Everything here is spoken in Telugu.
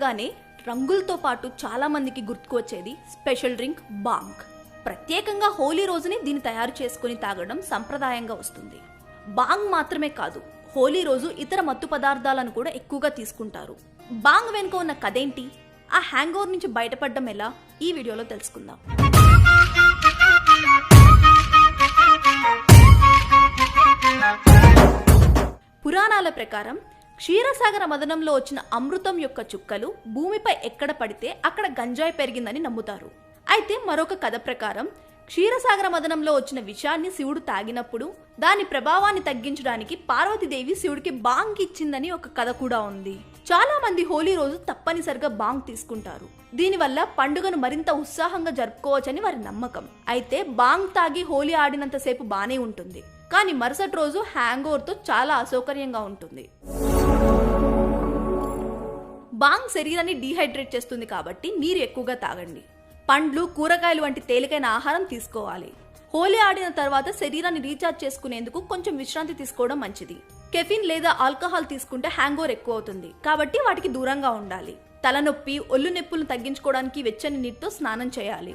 అనగానే రంగులతో పాటు చాలామందికి గుర్తుకొచ్చేది గుర్తుకు వచ్చేది స్పెషల్ డ్రింక్ బాంగ్ ప్రత్యేకంగా హోలీ రోజుని దీన్ని తయారు చేసుకుని తాగడం సంప్రదాయంగా వస్తుంది. బాంగ్ మాత్రమే కాదు హోలీ రోజు ఇతర మత్తు పదార్థాలను కూడా ఎక్కువగా తీసుకుంటారు. బాంగ్ వెనుక ఉన్న కథేంటి? ఆ హ్యాంగ్ ఓవర్ నుంచి బయటపడడం ఎలా? ఈ వీడియోలో తెలుసుకుందాం. పురాణాల ప్రకారం క్షీరసాగర మదనంలో వచ్చిన అమృతం యొక్క చుక్కలు భూమిపై ఎక్కడ పడితే అక్కడ గంజాయి పెరిగిందని నమ్ముతారు. అయితే మరొక కథ ప్రకారం క్షీరసాగర మదనంలో వచ్చిన విషాన్ని శివుడు తాగినప్పుడు దాని ప్రభావాన్ని తగ్గించడానికి పార్వతీదేవి శివుడికి బాంగ్ ఇచ్చిందని ఒక కథ కూడా ఉంది. చాలా మంది హోలీ రోజు తప్పనిసరిగా బాంగ్ తీసుకుంటారు. దీనివల్ల పండుగను మరింత ఉత్సాహంగా జరుపుకోవచ్చని వారి నమ్మకం. అయితే బాంగ్ తాగి హోలీ ఆడినంతసేపు బానే ఉంటుంది. కానీ మరుసటి రోజు హ్యాంగ్తో చాలా అసౌకర్యంగా ఉంటుంది. బాంగ్ శరీరాన్ని డీహైడ్రేట్ చేస్తుంది కాబట్టి నీరు ఎక్కువగా తాగండి. పండ్లు కూరగాయలు వంటి తేలికైన ఆహారం తీసుకోవాలి. హోలీ ఆడిన తర్వాత శరీరాన్ని రీఛార్జ్ చేసుకునేందుకు కొంచెం విశ్రాంతి తీసుకోవడం మంచిది. కెఫిన్ లేదా ఆల్కహాల్ తీసుకుంటే హ్యాంగ్ ఎక్కువ అవుతుంది కాబట్టి వాటికి దూరంగా ఉండాలి. తలనొప్పి ఒళ్ళు నొప్పులను తగ్గించుకోవడానికి వెచ్చని నీటితో స్నానం చేయాలి.